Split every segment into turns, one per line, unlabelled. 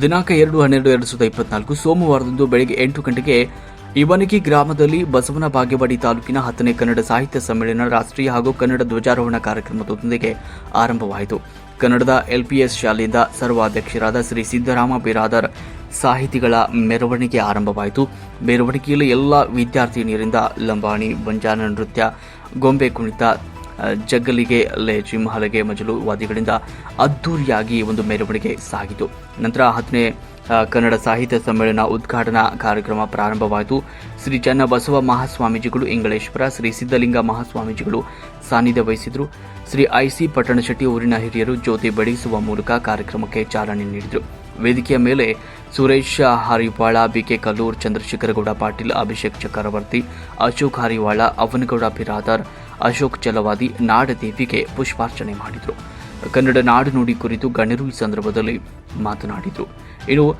ದಿನಾಂಕ ಎರಡು ಹನ್ನೆರಡು ಎರಡು ಸಾವಿರದ ಇಪ್ಪತ್ನಾಲ್ಕು ಸೋಮವಾರದಂದು ಬೆಳಗ್ಗೆ ಎಂಟು ಗಂಟೆಗೆ ಇವನಗಿ ಗ್ರಾಮದಲ್ಲಿ ಬಸವನ ಬಾಗೇವಾಡಿ ತಾಲೂಕಿನ ಹತ್ತನೇ ಕನ್ನಡ ಸಾಹಿತ್ಯ ಸಮ್ಮೇಳನ ರಾಷ್ಟ್ರೀಯ ಹಾಗೂ ಕನ್ನಡ ಧ್ವಜಾರೋಹಣ ಕಾರ್ಯಕ್ರಮದೊಂದಿಗೆ ಆರಂಭವಾಯಿತು. ಕನ್ನಡದ ಎಲ್ಪಿಎಸ್ ಶಾಲೆಯಿಂದ ಸರ್ವಾಧ್ಯಕ್ಷರಾದ ಶ್ರೀ ಸಿದ್ದರಾಮ ಬಿರಾದರ್ ಸಾಹಿತಿಗಳ ಮೆರವಣಿಗೆ ಆರಂಭವಾಯಿತು. ಮೆರವಣಿಗೆಯಲ್ಲಿ ಎಲ್ಲ ವಿದ್ಯಾರ್ಥಿನಿಯರಿಂದ ಲಂಬಾಣಿ ಬಂಜಾನ ನೃತ್ಯ, ಗೊಂಬೆ ಕುಣಿತ ಜಗ್ಗಲಿಗೆ ಅಲ್ಲೇ ಹಲಗೆ ಮಜಲು ವಾದಿಗಳಿಂದ ಅದ್ದೂರಿಯಾಗಿ ಒಂದು ಮೆರವಣಿಗೆ ಸಾಗಿತು. ನಂತರ ಹತ್ತನೇ ಕನ್ನಡ ಸಾಹಿತ್ಯ ಸಮ್ಮೇಳನ ಉದ್ಘಾಟನಾ ಕಾರ್ಯಕ್ರಮ ಪ್ರಾರಂಭವಾಯಿತು. ಶ್ರೀ ಚನ್ನಬಸವ ಮಹಾಸ್ವಾಮೀಜಿಗಳು, ಇಂಗಳೇಶ್ವರ, ಶ್ರೀ ಸಿದ್ದಲಿಂಗ ಮಹಾಸ್ವಾಮೀಜಿಗಳು ಸಾನ್ನಿಧ್ಯ ವಹಿಸಿದರು. ಶ್ರೀ ಐಸಿ ಪಟ್ಟಣಶೆಟ್ಟಿ ಊರಿನ ಹಿರಿಯರು ಜ್ಯೋತಿ ಬೆಳಗಿಸುವ ಮೂಲಕ ಕಾರ್ಯಕ್ರಮಕ್ಕೆ ಚಾಲನೆ ನೀಡಿದರು. ವೇದಿಕೆಯ ಮೇಲೆ ಸುರೇಶ್ ಹಾರಿವಾಳ, ಬಿಕೆ ಕಲ್ಲೂರ್, ಚಂದ್ರಶೇಖರಗೌಡ ಪಾಟೀಲ್, ಅಭಿಷೇಕ್ ಚಕ್ರವರ್ತಿ, ಅಶೋಕ್ ಹಾರಿವಾಳ, ಅವನಗೌಡ ಬಿರಾದರ್ ಅಶೋಕ್ ಚಲವಾದಿ ನಾಡದೇವಿಗೆ ಪುಷ್ಪಾರ್ಚನೆ ಮಾಡಿದರು. ಕನ್ನಡ ನಾಡು ನುಡಿ ಕುರಿತು ಗಣ್ಯರು ಈ ಸಂದರ್ಭದಲ್ಲಿ ಮಾತನಾಡಿದರು. ಇನ್ನು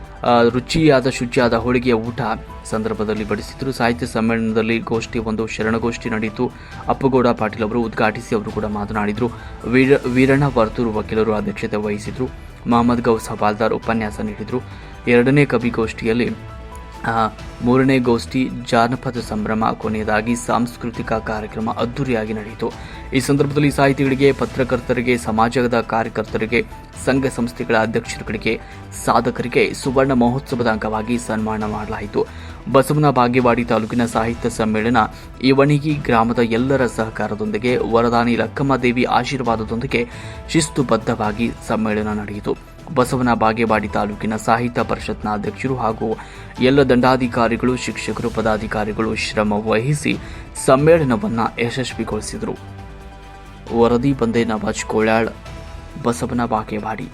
ರುಚಿಯಾದ ಶುಚಿಯಾದ ಹೋಳಿಗೆಯ ಊಟ ಸಂದರ್ಭದಲ್ಲಿ ಬಡಿಸಿದ್ರು. ಸಾಹಿತ್ಯ ಸಮ್ಮೇಳನದಲ್ಲಿ ಗೋಷ್ಠಿ ಒಂದು ಶರಣಗೋಷ್ಠಿ ನಡೆಯಿತು ಅಪ್ಪಗೌಡ ಪಾಟೀಲ್ ಅವರು ಉದ್ಘಾಟಿಸಿ ಅವರು ಕೂಡ ಮಾತನಾಡಿದರು. ವೀರ, ವೀರಣ್ಣ ವರ್ತೂರು ವಕೀಲರು ಅಧ್ಯಕ್ಷತೆ ವಹಿಸಿದರು. ಮಹಮ್ಮದ್ ಗೌಸ್ ಹವಾಲ್ದಾರ್ ಉಪನ್ಯಾಸ ನೀಡಿದರು. ಎರಡನೇ ಕವಿಗೋಷ್ಠಿಯಲ್ಲಿ ಮೂರನೇ ಗೋಷ್ಠಿ ಜಾನಪದ ಸಂಭ್ರಮ, ಕೊನೆಯದಾಗಿ ಸಾಂಸ್ಕೃತಿಕ ಕಾರ್ಯಕ್ರಮ ಅದ್ದೂರಿಯಾಗಿ ನಡೆಯಿತು. ಈ ಸಂದರ್ಭದಲ್ಲಿ ಸಾಹಿತಿಗಳಿಗೆ, ಪತ್ರಕರ್ತರಿಗೆ, ಸಮಾಜದ ಕಾರ್ಯಕರ್ತರಿಗೆ, ಸಂಘ ಸಂಸ್ಥೆಗಳ ಅಧ್ಯಕ್ಷರುಗಳಿಗೆ, ಸಾಧಕರಿಗೆ ಸುವರ್ಣ ಮಹೋತ್ಸವದ ಅಂಗವಾಗಿ ಸನ್ಮಾನ ಮಾಡಲಾಯಿತು. ಬಸವನ ಬಾಗೇವಾಡಿ ತಾಲೂಕಿನ ಸಾಹಿತ್ಯ ಸಮ್ಮೇಳನ ಇವಣಿಗಿ ಗ್ರಾಮದ ಎಲ್ಲರ ಸಹಕಾರದೊಂದಿಗೆ ವರದಾನಿ ಲಕ್ಕಮ್ಮದೇವಿ ಆಶೀರ್ವಾದದೊಂದಿಗೆ ಶಿಸ್ತುಬದ್ಧವಾಗಿ ಸಮ್ಮೇಳನ ನಡೆಯಿತು. ಬಸವನ ಬಾಗೇವಾಡಿ ತಾಲೂಕಿನ ಸಾಹಿತ್ಯ ಪರಿಷತ್ನ ಅಧ್ಯಕ್ಷರು ಹಾಗೂ ಎಲ್ಲ ದಂಡಾಧಿಕಾರಿಗಳು, ಶಿಕ್ಷಕರು, ಪದಾಧಿಕಾರಿಗಳು ಶ್ರಮ ವಹಿಸಿ ಸಮ್ಮೇಳನವನ್ನು ಯಶಸ್ವಿಗೊಳಿಸಿದರು. ವರದಿ ಬಂದೆ ನವಾಜ್ ಕೋಳ್ಯಾಳ್ ಬಸವನ ಬಾಗೇವಾಡಿ.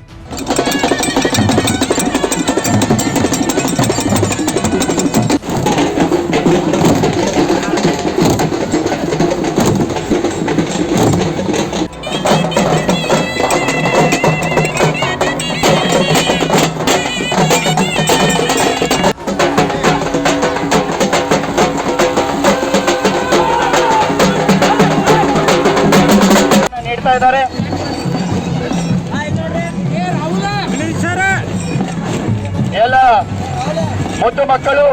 ಇದ್ದಾರೆ. ಎಲ್ಲ ಮುದ್ದು ಮಕ್ಕಳು.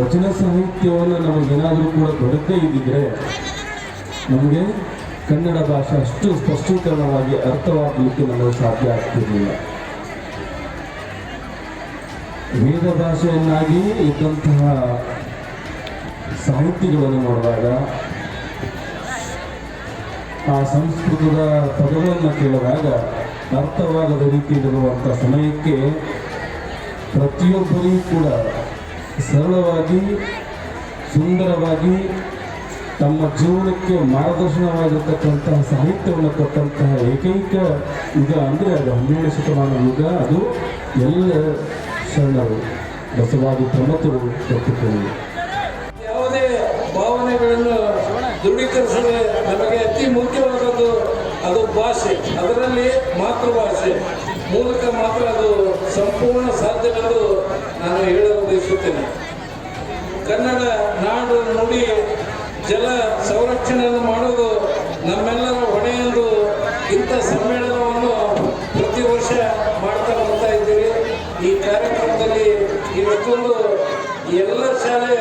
ವಚನ ಸಾಹಿತ್ಯವನ್ನು ನಮಗೇನಾದರೂ ಕೂಡ ದೊರಕದೇ ಇದ್ದಿದ್ರೆ ನಮಗೆ ಕನ್ನಡ ಭಾಷೆ ಅಷ್ಟು ಸ್ಪಷ್ಟೀಕರಣವಾಗಿ ಅರ್ಥವಾಗಲಿಕ್ಕೆ ನಮಗೆ ಸಾಧ್ಯ ಆಗ್ತಿರಲಿಲ್ಲ. ವೇದ ಭಾಷೆಯನ್ನಾಗಿ ಇದ್ದಂತಹ ಸಾಹಿತ್ಯಗಳನ್ನು ನೋಡಿದಾಗ ಆ ಸಂಸ್ಕೃತದ ಪದಗಳನ್ನು ಕೇಳಿದಾಗ ಅರ್ಥವಾಗದ ರೀತಿಯಲ್ಲಿರುವಂಥ ಸಮಯಕ್ಕೆ ಪ್ರತಿಯೊಬ್ಬರಿಗೂ ಕೂಡ ಸರಳವಾಗಿ, ಸುಂದರವಾಗಿ ತಮ್ಮ ಜೀವನಕ್ಕೆ ಮಾರ್ಗದರ್ಶನವಾಗಿರ್ತಕ್ಕಂತಹ ಸಾಹಿತ್ಯವನ್ನು ಕೊಟ್ಟಂತಹ ಏಕೈಕ ಯುಗ ಅಂದರೆ ಅದು ಹನ್ನೆರಡು ಶತಮಾನ ಯುಗ. ಅದು ಎಲ್ಲ ಶರಣರು, ಬಸವಾದಿ ಪ್ರಮತರು ಕೊಟ್ಟಿದ್ದರು.
ಯಾವುದೇ ಭಾವನೆಗಳನ್ನು ದೃಢೀಕರಿಸದೆ ನಮಗೆ ಅತಿ ಮುಖ್ಯವಾದದ್ದು ಅದು ಭಾಷೆ, ಅದರಲ್ಲಿ ಮಾತೃಭಾಷೆ. ಮೂಲಕ ಮಾತ್ರ ಅದು ಸಂಪೂರ್ಣ ಸಾಧ್ಯವೆಂದು ನಾನು ಹೇಳಲು ಬಯಸುತ್ತೇನೆ. ಕನ್ನಡ ನಾಡು ನುಡಿ ಜಲ ಸಂರಕ್ಷಣೆಯನ್ನು ಮಾಡುವುದು ನಮ್ಮೆಲ್ಲರ ಹೊಣೆ ಎಂದು ಇಂಥ ಸಮ್ಮೇಳನವನ್ನು ಪ್ರತಿ ವರ್ಷ ಮಾಡ್ತಾ ಬರ್ತಾ ಇದ್ದೀವಿ ಈ ಕಾರ್ಯಕ್ರಮದಲ್ಲಿ ಇವತ್ತೊಂದು ಎಲ್ಲ ಶಾಲೆ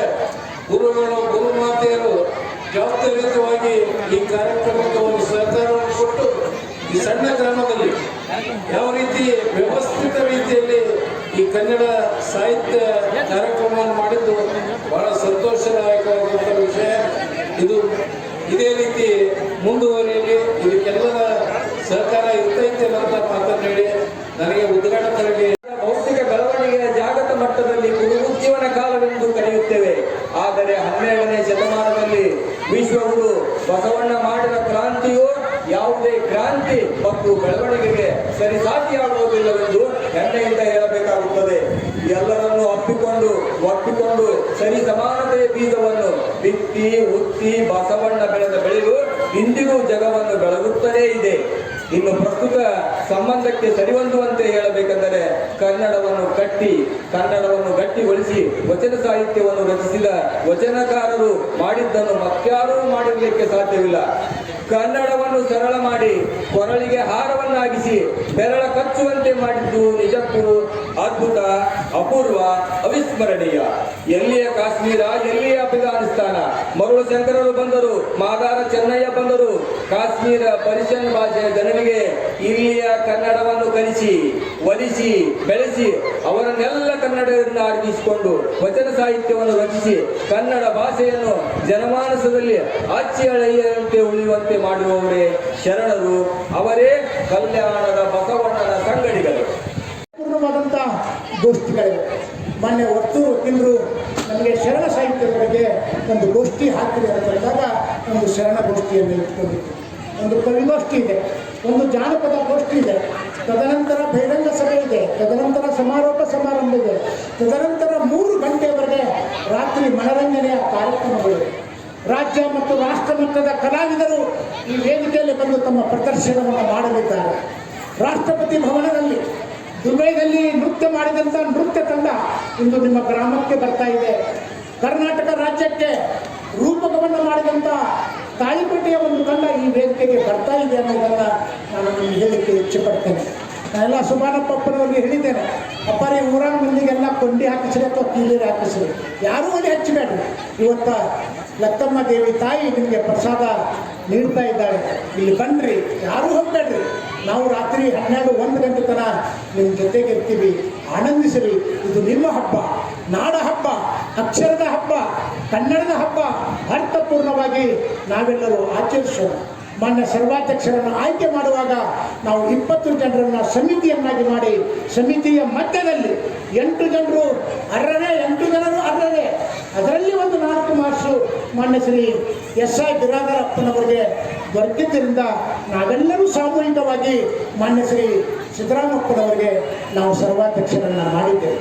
ಗುರುಗಳು, ಗುರುಮಾತೆಯರು ಜವಾಬ್ದಾರಿಯುತವಾಗಿ ಈ ಕಾರ್ಯಕ್ರಮಕ್ಕೆ ಒಂದು ಸಹಕಾರವನ್ನು ಕೊಟ್ಟು ಈ ಸಣ್ಣ ಗ್ರಾಮದಲ್ಲಿ ಯಾವ ರೀತಿ ವ್ಯವಸ್ಥಿತ ರೀತಿಯಲ್ಲಿ ಈ ಕನ್ನಡ ಸಾಹಿತ್ಯ ಕಾರ್ಯಕ್ರಮವನ್ನು ಮಾಡಿದ್ದು ಬಹಳ ಸಂತೋಷದಾಯಕವಾದಂಥ ವಿಷಯ ಇದು ಇದೇ ರೀತಿ ಮುಂದುವರಿಯಲಿ, ಇದಕ್ಕೆಲ್ಲದ ಸಹಕಾರ ಇರ್ತೈತೆ ಅಂತ ಮಾತನ್ನು ಹೇಳಿ ನನಗೆ ತರಲಿ.
ಭೌತಿಕ ಬೆಳವಣಿಗೆಯ ಜಾಗತ ಮಟ್ಟದಲ್ಲಿ ಪುನರುಜ್ಜೀವನ ಕಾಲವೆಂದು ಕರೆಯುತ್ತೇವೆ. ಆದರೆ ಹನ್ನೆರಡನೇ ಶತಮಾನದಲ್ಲಿ ವಿಶ್ವಗುರು ಬಸವಣ್ಣ ಮಾಡಿದ ಕ್ರಾಂತಿಯು ಯಾವುದೇ ಕ್ರಾಂತಿ ಮತ್ತು ಬೆಳವಣಿಗೆಗೆ ಸರಿಸಾಟಿಯಾಗುವುದಿಲ್ಲವೆಂದು ಹೆಮ್ಮೆಯಿಂದ ಹೇಳಬೇಕಾಗುತ್ತದೆ. ಎಲ್ಲರನ್ನು ಅಪ್ಪಿಕೊಂಡು ಒಪ್ಪಿಕೊಂಡು ಸರಿ ಸಮಾನತೆಯ ಬೀಜವನ್ನು ಬಿತ್ತಿ ಉತ್ತಿ, ಬಸವಣ್ಣ ಬೆಳೆದ ಬೆಳೆಯು ಇಂದಿಗೂ ಜಗವನ್ನು ಬೆಳಗುತ್ತಲೇ ಇದೆ. ಇನ್ನು ಪ್ರಸ್ತುತ ಸಂಬಂಧಕ್ಕೆ ಸರಿಹೊಂದುವಂತೆ ಹೇಳಬೇಕೆಂದರೆ ಕನ್ನಡವನ್ನು ಕಟ್ಟಿ, ಕನ್ನಡವನ್ನು ಗಟ್ಟಿಗೊಳಿಸಿ ವಚನ ಸಾಹಿತ್ಯವನ್ನು ರಚಿಸಿದ ವಚನಕಾರರು ಮಾಡಿದ್ದನ್ನು ಮತ್ಯಾರೂ ಮಾಡಿರಲಿಕ್ಕೆ ಸಾಧ್ಯವಿಲ್ಲ. ಕನ್ನಡವನ್ನು ಸರಳ ಮಾಡಿ ಕೊರಳಿಗೆ ಹಾರವನ್ನಾಗಿಸಿ ಬೆರಳ ಕಚ್ಚುವಂತೆ ಮಾಡಿದ್ದು ನಿಜಕ್ಕೂ ಅದ್ಭುತ, ಅಪೂರ್ವ, ಅವಿಸ್ಮರಣೀಯ. ಎಲ್ಲಿಯ ಕಾಶ್ಮೀರ, ಎಲ್ಲಿಯ ಅಫ್ಘಾನಿಸ್ತಾನ? ಮರುಳು ಶಂಕರರು ಬಂದರು, ಮಾದಾರ ಚೆನ್ನಯ್ಯ ಬಂದರು. ಕಾಶ್ಮೀರ ಪರಿಷನ್ ಭಾಷೆಯ ಜನರಿಗೆ ಇಲ್ಲಿಯ ಕನ್ನಡವನ್ನು ಕಲಿಸಿ, ಒಲಿಸಿ, ಬೆಳೆಸಿ ಅವರನ್ನೆಲ್ಲ ಕನ್ನಡದಿಂದ ಅರ್ಪಿಸಿಕೊಂಡು ವಚನ ಸಾಹಿತ್ಯವನ್ನು ರಚಿಸಿ ಕನ್ನಡ ಭಾಷೆಯನ್ನು ಜನಮಾನಸದಲ್ಲಿ ಅಚ್ಚಿ ಅಳೆಯಂತೆ ಉಳಿಯುವಂತೆ ಮಾಡುವವರೇ ಶರಣರು, ಅವರೇ ಕಲ್ಯಾಣದ ಬಸವಣ್ಣನ ಸಂಗಡಿಗಳು.
ಪೂರ್ಣವಾದಂಥ ಗೋಷ್ಠಿಗಳಿವೆ. ಮೊನ್ನೆ ಒತ್ತೂರು ತಿಂದರು ನಮಗೆ ಶರಣ ಸಾಹಿತ್ಯದ ಬಗ್ಗೆ ಒಂದು ಗೋಷ್ಠಿ ಹಾಕಿದೆ ಅಂತ ಹೇಳಿದಾಗ ಒಂದು ಶರಣ ಗೋಷ್ಠಿಯನ್ನು ಇಟ್ಕೊಂಡಿತ್ತು ಒಂದು ಕವಿಗೋಷ್ಠಿ ಇದೆ, ಒಂದು ಜಾನಪದ ಗೋಷ್ಠಿ ಇದೆ. ತದನಂತರ ಬಹಿರಂಗ ಸಭೆ ಇದೆ ತದನಂತರ ಸಮಾರೋಪ ಸಮಾರಂಭ ಇದೆ ತದನಂತರ ಮೂರು ಗಂಟೆವರೆಗೆ ರಾತ್ರಿ ಮನರಂಜನೆಯ ಕಾರ್ಯಕ್ರಮಗಳು. ರಾಜ್ಯ ಮತ್ತು ರಾಷ್ಟ್ರ ಮಟ್ಟದ ಕಲಾವಿದರು ಈ ವೇದಿಕೆಯಲ್ಲಿ ಬಂದು ತಮ್ಮ ಪ್ರದರ್ಶನವನ್ನು ಮಾಡಲಿದ್ದಾರೆ. ರಾಷ್ಟ್ರಪತಿ ಭವನದಲ್ಲಿ ದುಬೈನಲ್ಲಿ ನೃತ್ಯ ಮಾಡಿದಂಥ ನೃತ್ಯ ತಂಡ ಇಂದು ನಿಮ್ಮ ಗ್ರಾಮಕ್ಕೆ ಬರ್ತಾ ಇದೆ. ಕರ್ನಾಟಕ ರಾಜ್ಯಕ್ಕೆ ರೂಪಕವನ್ನು ಮಾಡಿದಂಥ ತಾಳಿಪಟ್ಟಿಯ ಒಂದು ತಂಡ ಈ ವೇದಿಕೆಗೆ ಬರ್ತಾ ಇದೆ ಅನ್ನೋದನ್ನು ನಾನು ನಿಮಗೆ ಹೇಳಲಿಕ್ಕೆ ಇಚ್ಛೆ ಪಡ್ತೇನೆ ನಾನೆಲ್ಲ ಸುಮಾನಪ್ಪನವ್ರಿಗೆ ಹೇಳಿದ್ದೇನೆ. ಅಪ್ಪಾರಿ ಊರ ಮಂದಿಗೆಲ್ಲ ಕೊಂಡಿ ಹಾಕಿಸ್ರಿ ಅಥವಾ ಕೀಲೀರಿ ಹಾಕಿಸ್ರಿ. ಯಾರೂ ಅಲ್ಲಿ ಹಚ್ಚಬೇಡ್ರಿ. ಇವತ್ತ ಲತ್ತಮ್ಮ ದೇವಿ ತಾಯಿ ನಿಮಗೆ ಪ್ರಸಾದ ನೀಡ್ತಾ ಇದ್ದಾಳೆ. ಇಲ್ಲಿ ಬನ್ನಿರಿ ಯಾರೂ ಹೋಗ್ಬೇಡ್ರಿ. ನಾವು ರಾತ್ರಿ ಹನ್ನೆರಡು ಒಂದು ಗಂಟೆ ತನಕ ನಿಮ್ಮ ಜೊತೆಗೆ ಇರ್ತೀವಿ. ಆನಂದಿಸಿರಿ. ಇದು ನಿಮ್ಮ ಹಬ್ಬ. ನಾಡ ಹಬ್ಬ. ಅಕ್ಷರದ ಹಬ್ಬ. ಕನ್ನಡದ ಹಬ್ಬ. ಅರ್ಥಪೂರ್ಣವಾಗಿ ನಾವೆಲ್ಲರೂ ಆಚರಿಸೋಣ. ಮಾನ್ಯ ಸರ್ವಾಧ್ಯಕ್ಷರನ್ನು ಆಯ್ಕೆ ಮಾಡುವಾಗ ನಾವು ಇಪ್ಪತ್ತು ಜನರನ್ನು ಸಮಿತಿಯನ್ನಾಗಿ ಮಾಡಿ ಸಮಿತಿಯ ಮಧ್ಯದಲ್ಲಿ ಎಂಟು ಜನರು ಅರ್ಹರೇ, ಎಂಟು ಜನರು ಅರ್ಹರೇ. ಅದರಲ್ಲಿ ಒಂದು ನಾಲ್ಕು ಮಾರ್ಸು ಮಾನ್ಯ ಶ್ರೀ ಎಸ್ ಐ ಬಿರಾದರಪ್ಪನವರಿಗೆ ದೊರಕಿದ್ದರಿಂದ ನಾವೆಲ್ಲರೂ ಸಾಮೂಹಿಕವಾಗಿ ಮಾನ್ಯ ಶ್ರೀ ಸಿದ್ದರಾಮಪ್ಪನವರಿಗೆ ನಾವು ಸರ್ವಾಧ್ಯಕ್ಷರನ್ನು ಮಾಡಿದ್ದೇವೆ.